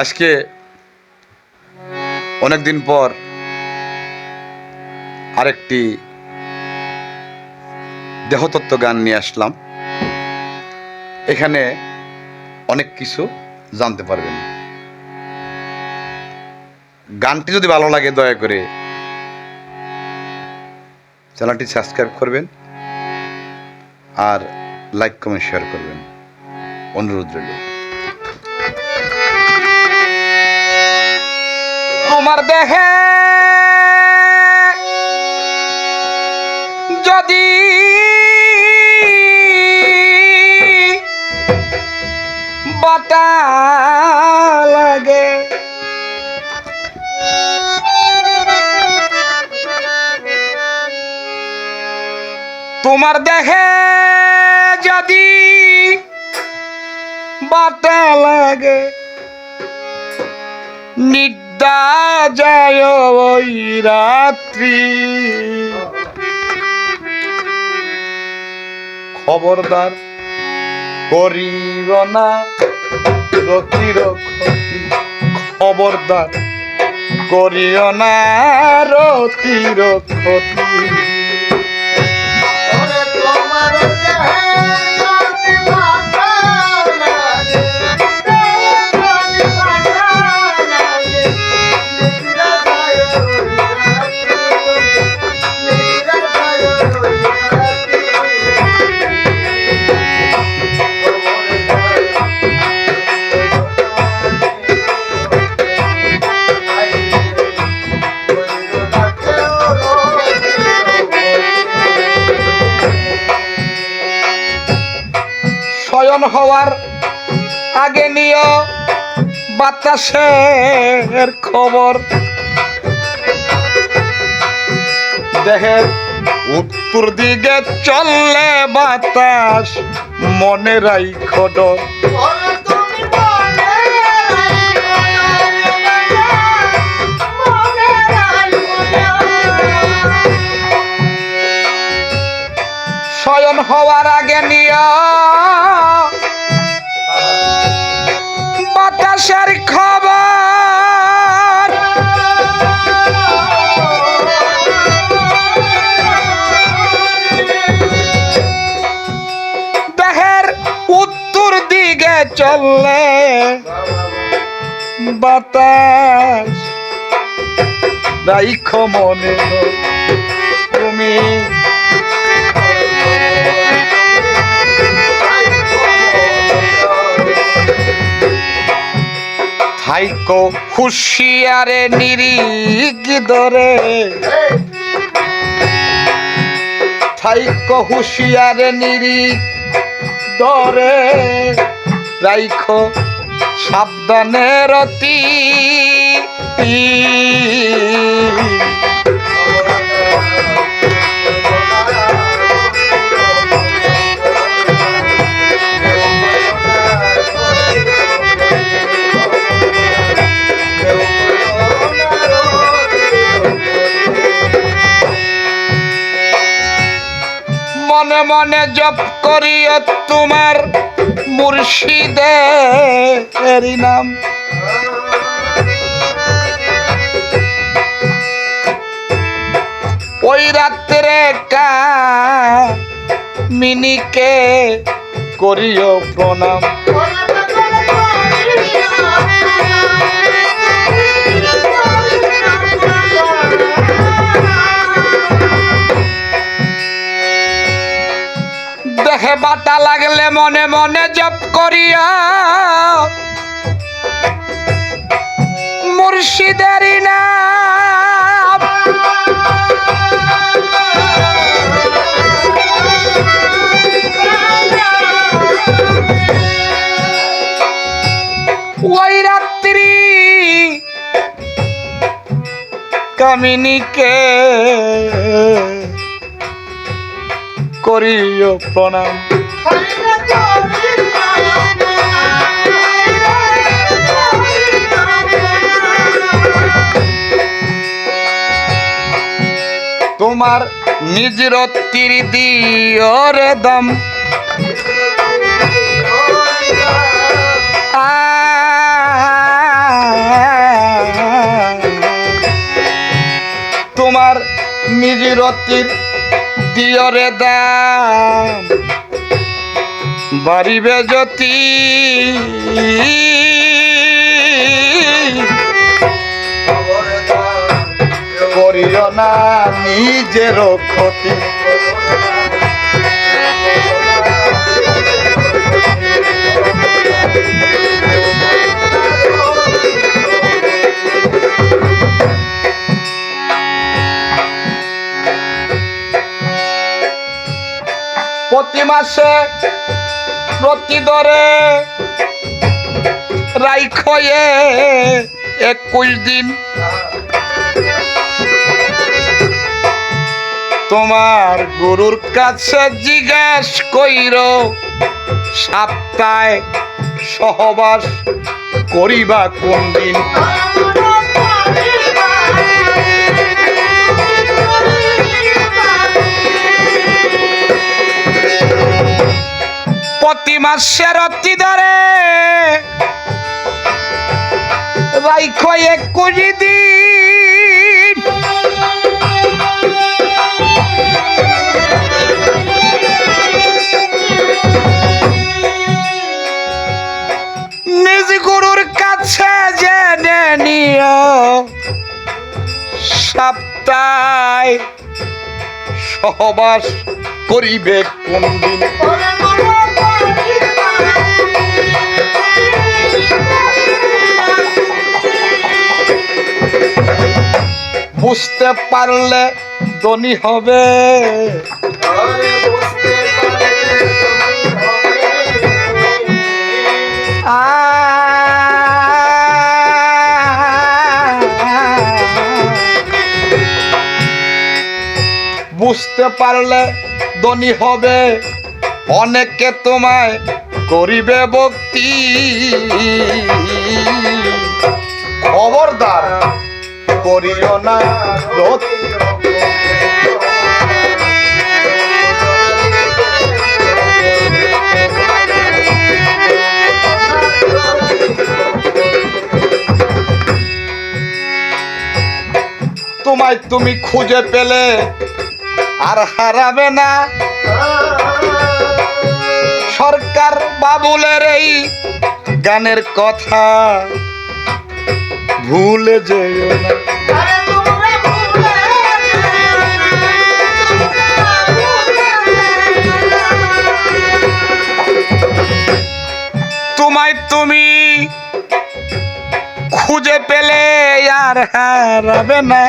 আজকে অনেকদিন পর আরেকটি দেহতত্ত্ব গান নিয়ে আসলাম। এখানে অনেক কিছু জানতে পারবেন। গানটি যদি ভালো লাগে দয়া করে চ্যানেলটি সাবস্ক্রাইব করবেন আর লাইক, কমেন্ট শেয়ার করবেন। অনুরোধ রইল। তোমার দেহে যদি বাটা লাগে। তোমার দেহে যদি বাটা লাগে নিদ্রা যায় ওই রাত্রি। খবরদার করিব না রতির ক্ষতি খবরদার করিও না রতির ক্ষতি শয়ন হওয়ার আগে নিও বাতাসের খবর। দেহের উত্তর দিকে চললে বাতাস মনে রাই খডর শয়ন হওয়ার আগে নিও চললে বাতাস। রাইখ মনে তুমি। থাইকো হুশিয়ারে নিরিগ ধরে। থাইকো হুশিয়ারে নিরিগ ধরে। রাইখো সাবধানে রতি মনে মনে জপ করিও তোমার মুর্শিদের নাম। ওই রাত্রে মিনিকে করিও প্রণাম। দেহে বাটা লাগলে মনে মনে জপ করিয়া। মুর্শিদেরই নাম। ওই রাত্রি কামিনীকে করিও প্রণাম তোমার নিজের তীর দম তোমার নিজের দিয়রে দাম বাড়িবে যতি করিও না নিজের ক্ষতি। মাসে প্রতি দরে রাইখয়ে একুশ দিন। তোমার গুরুর কাছে জিজ্ঞাস কইর, সপ্তাহে সহবাস করিবা কোন দিন প্রতি মাসের অতি ধরে? রাইখো দিন। নিজ গুরুর কাছে জেনে নিও, সপ্তাহে সহবাস করিবে কোন দিন বুঝতে পারলে ধনী হবে। বুঝতে পারলে ধনী হবে। অনেকে তোমায় করিবে ভক্তি। খবরদার। করিও না তোমায় তুমি খুঁজে পেলে আর হারাবে না। সরকার বাবুলের এই গানের কথা। ভুলে যেও না। তোমায় তুমি খুঁজে পেলে আর হারাবে না।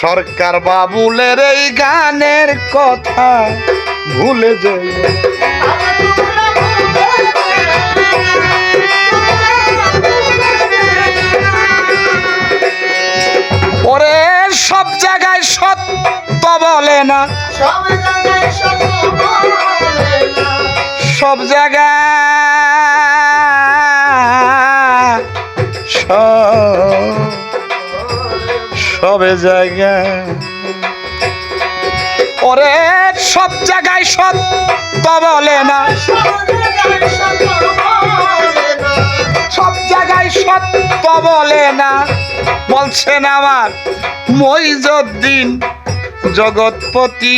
সরকার বাবুলের এই গানের কথা ভুলে যেও সব জায়গায় সব জায়গায় ওরে, সব জায়গায় সত্য বলে না। সব জায়গায় সত্য বলে না। বলছেন আমার মইজুদ্দিন জগৎপতি।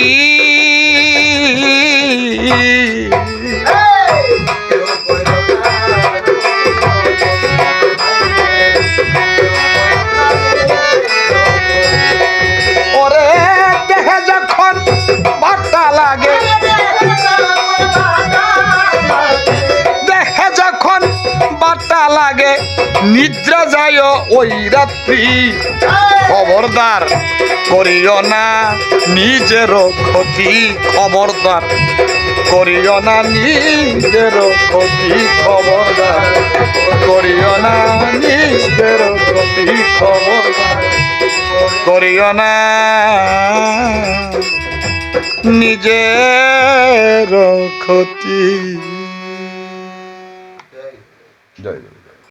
নিদ্রা যায় ওই রাত্রি। খবরদার করিও না নিজের ক্ষতি, খবরদার করিও না নিজের ক্ষতি, খবরদার করিও না নিজের ক্ষতি, খবরদার করিও না নিজের ক্ষতি। জয়।